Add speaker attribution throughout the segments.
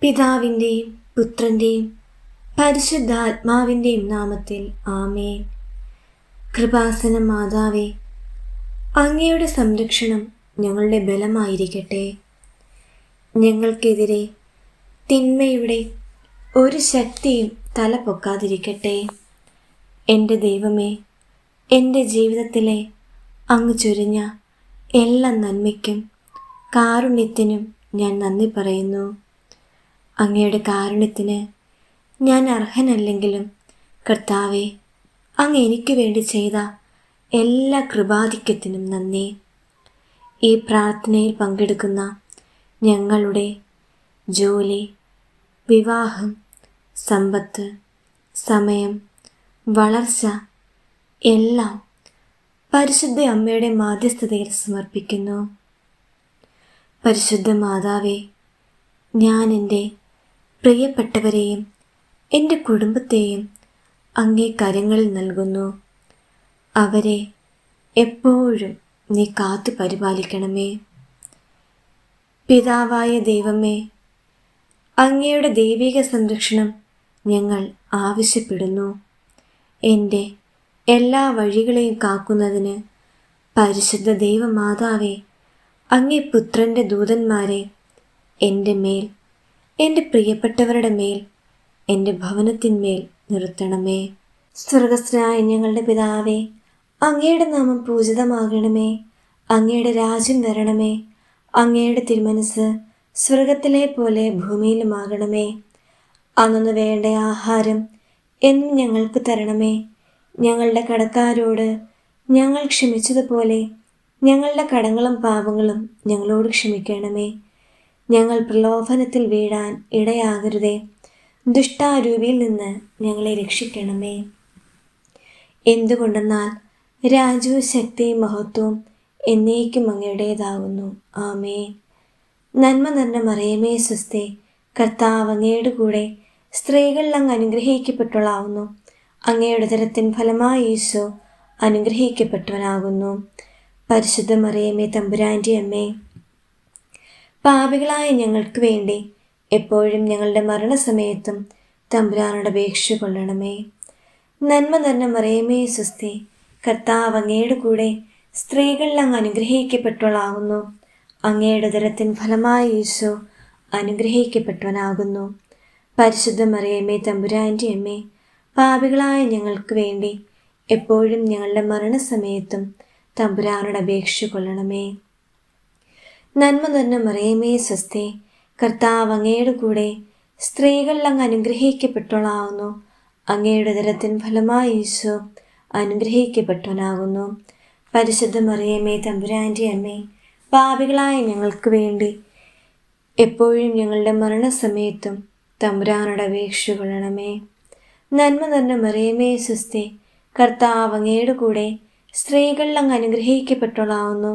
Speaker 1: പിതാവിന്റെയും പുത്രന്റെയും പരിശുദ്ധാത്മാവിന്റെയും നാമത്തിൽ ആമേൻ. കൃപാസന മാതാവേ അങ്ങയുടെ സംരക്ഷണം ഞങ്ങളുടെ ബലമായിരിക്കട്ടെ. ഞങ്ങൾക്കെതിരെ തിന്മയുടെ ഒരു ശക്തിയും തല പൊക്കാതിരിക്കട്ടെ. എന്റെ ദൈവമേ എന്റെ ജീവിതത്തിലെ അങ്ങ് ചൊരിഞ്ഞ എല്ലാ നന്മയ്ക്കും കാരുണ്യത്തിനും ഞാൻ നന്ദി പറയുന്നു. അങ്ങയുടെ കാരുണ്യത്തിന് ഞാൻ അർഹനല്ലെങ്കിലും കർത്താവെ അങ്ങ് എനിക്ക് വേണ്ടി ചെയ്ത എല്ലാ കൃപാധിക്യത്തിനും നന്ദി. ഈ പ്രാർത്ഥനയിൽ പങ്കെടുക്കുന്ന ഞങ്ങളുടെ ജോലി വിവാഹം സമ്പത്ത് സമയം വളർച്ച എല്ലാം പരിശുദ്ധ അമ്മയുടെ മാധ്യസ്ഥതയിൽ സമർപ്പിക്കുന്നു. പരിശുദ്ധ മാതാവേ ഞാൻ എന്റെ പ്രിയപ്പെട്ടവരെയും എന്റെ കുടുംബത്തെയും അങ്ങേ കരങ്ങളിൽ നൽകുന്നു. അവരെ എപ്പോഴും നീ കാത്തു പരിപാലിക്കണമേ. പിതാവായ ദൈവമേ അങ്ങയുടെ ദൈവിക സംരക്ഷണം ഞങ്ങൾ ആവശ്യപ്പെടുന്നു. എന്റെ എല്ലാ വഴികളെയും കാക്കുന്നതിന് പരിശുദ്ധ ദൈവമാതാവേ അങ്ങേ പുത്രന്റെ ദൂതന്മാരെ എന്റെ മേൽ എന്റെ പ്രിയപ്പെട്ടവരുടെ മേൽ എന്റെ ഭവനത്തിന്മേൽ നിർത്തണമേ. സ്വർഗസ്ഥനായ ഞങ്ങളുടെ പിതാവേ അങ്ങയുടെ നാമം പൂജിതമാകണമേ. അങ്ങയുടെ രാജ്യം വരണമേ. അങ്ങയുടെ തിരുമനസ് സ്വർഗത്തിലെ പോലെ ഭൂമിയിലുമാകണമേ. അന്നു വേണ്ട ആഹാരം എന്നും ഞങ്ങൾക്ക് തരണമേ. ഞങ്ങളുടെ കടക്കാരോട് ഞങ്ങൾ ക്ഷമിച്ചതുപോലെ ഞങ്ങളുടെ കടങ്ങളും പാപങ്ങളും ഞങ്ങളോട് ക്ഷമിക്കണമേ. ഞങ്ങൾ പ്രലോഭനത്തിൽ വീഴാൻ ഇടയാകരുതേ. ദുഷ്ടാരൂപിയിൽ നിന്ന് ഞങ്ങളെ രക്ഷിക്കണമേ. എന്തുകൊണ്ടെന്നാൽ രാജു ശക്തി മഹത്വം എന്നേക്കും അങ്ങയുടേതാകുന്നു ആമേ നന്മ നിറഞ്ഞ മറിയമേ സ്വസ്തേ കർത്താവ് അങ്ങയുടെ കൂടെ സ്ത്രീകളിൽ അങ്ങ് അനുഗ്രഹിക്കപ്പെട്ടവളാവുന്നു. അങ്ങയുടെ തരത്തിൻ ഫലമായി ഈശോ അനുഗ്രഹിക്കപ്പെട്ടവനാകുന്നു. പരിശുദ്ധ മറിയമേ തമ്പുരാന്റെ അമ്മേ പാപികളായ ഞങ്ങൾക്ക് വേണ്ടി എപ്പോഴും ഞങ്ങളുടെ മരണസമയത്തും തമ്പുരാനോട് അപേക്ഷ കൊള്ളണമേ. നന്മ നിറഞ്ഞ മറിയമേ സുസ്തി കർത്താവ് അങ്ങയുടെ കൂടെ സ്ത്രീകളിൽ അങ്ങ് അനുഗ്രഹിക്കപ്പെട്ടവളാകുന്നു. അങ്ങയുടെ ഉദരത്തിൻ ഫലമായി ഈശോ അനുഗ്രഹിക്കപ്പെട്ടവനാകുന്നു. പരിശുദ്ധ മറിയമ്മേ തമ്പുരാന്റെ അമ്മേ പാപികളായ ഞങ്ങൾക്ക് വേണ്ടി എപ്പോഴും ഞങ്ങളുടെ മരണസമയത്തും തമ്പുരാനോട് അപേക്ഷ കൊള്ളണമേ. നന്മ നിറഞ്ഞ മറിയമേ സ്വസ്തി കർത്താവ് അങ്ങയുടെ കൂടെ സ്ത്രീകളിൽ അങ്ങ് അനുഗ്രഹിക്കപ്പെട്ടവളാകുന്നു അങ്ങയുടെ ദരത്തിൻ ഫലമായി ഈശോ അനുഗ്രഹിക്കപ്പെട്ടവനാകുന്നു. പരിശുദ്ധ മറിയമേ തമ്പുരാന്റെ അമ്മേ പാപികളായ ഞങ്ങൾക്ക് വേണ്ടി എപ്പോഴും ഞങ്ങളുടെ മരണസമയത്തും തമ്പുരാനോട് അപേക്ഷ കൊള്ളണമേ. നന്മ നിറഞ്ഞ മറിയമേ സുസ്തി കർത്താവ് അങ്ങയുടെ കൂടെ സ്ത്രീകളിൽ അങ്ങ് അനുഗ്രഹിക്കപ്പെട്ടവളാവുന്നു.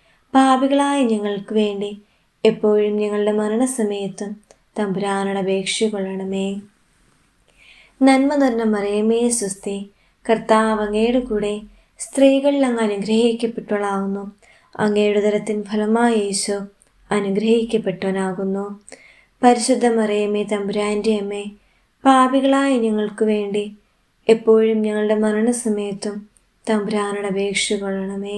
Speaker 1: പാപികളായ ഞങ്ങൾക്ക് വേണ്ടി എപ്പോഴും ഞങ്ങളുടെ മരണസമയത്തും തമ്പുരാനോട് കൊള്ളണമേ. നന്മ നിറഞ്ഞ മറിയമേ സുസ്തി കർത്താവ് അങ്ങയുടെ കൂടെ സ്ത്രീകളിൽ അങ്ങ് അനുഗ്രഹിക്കപ്പെട്ടവളാകുന്നു അങ്ങയുടെ തരത്തിൻ ഫലമായ യേശു അനുഗ്രഹിക്കപ്പെട്ടവനാകുന്നു. പരിശുദ്ധ മറിയമേ തമ്പുരാന്റെ അമ്മ പാപികളായ ഞങ്ങൾക്ക് വേണ്ടി എപ്പോഴും ഞങ്ങളുടെ മരണസമയത്തും തമ്പുരാനോട് കൊള്ളണമേ.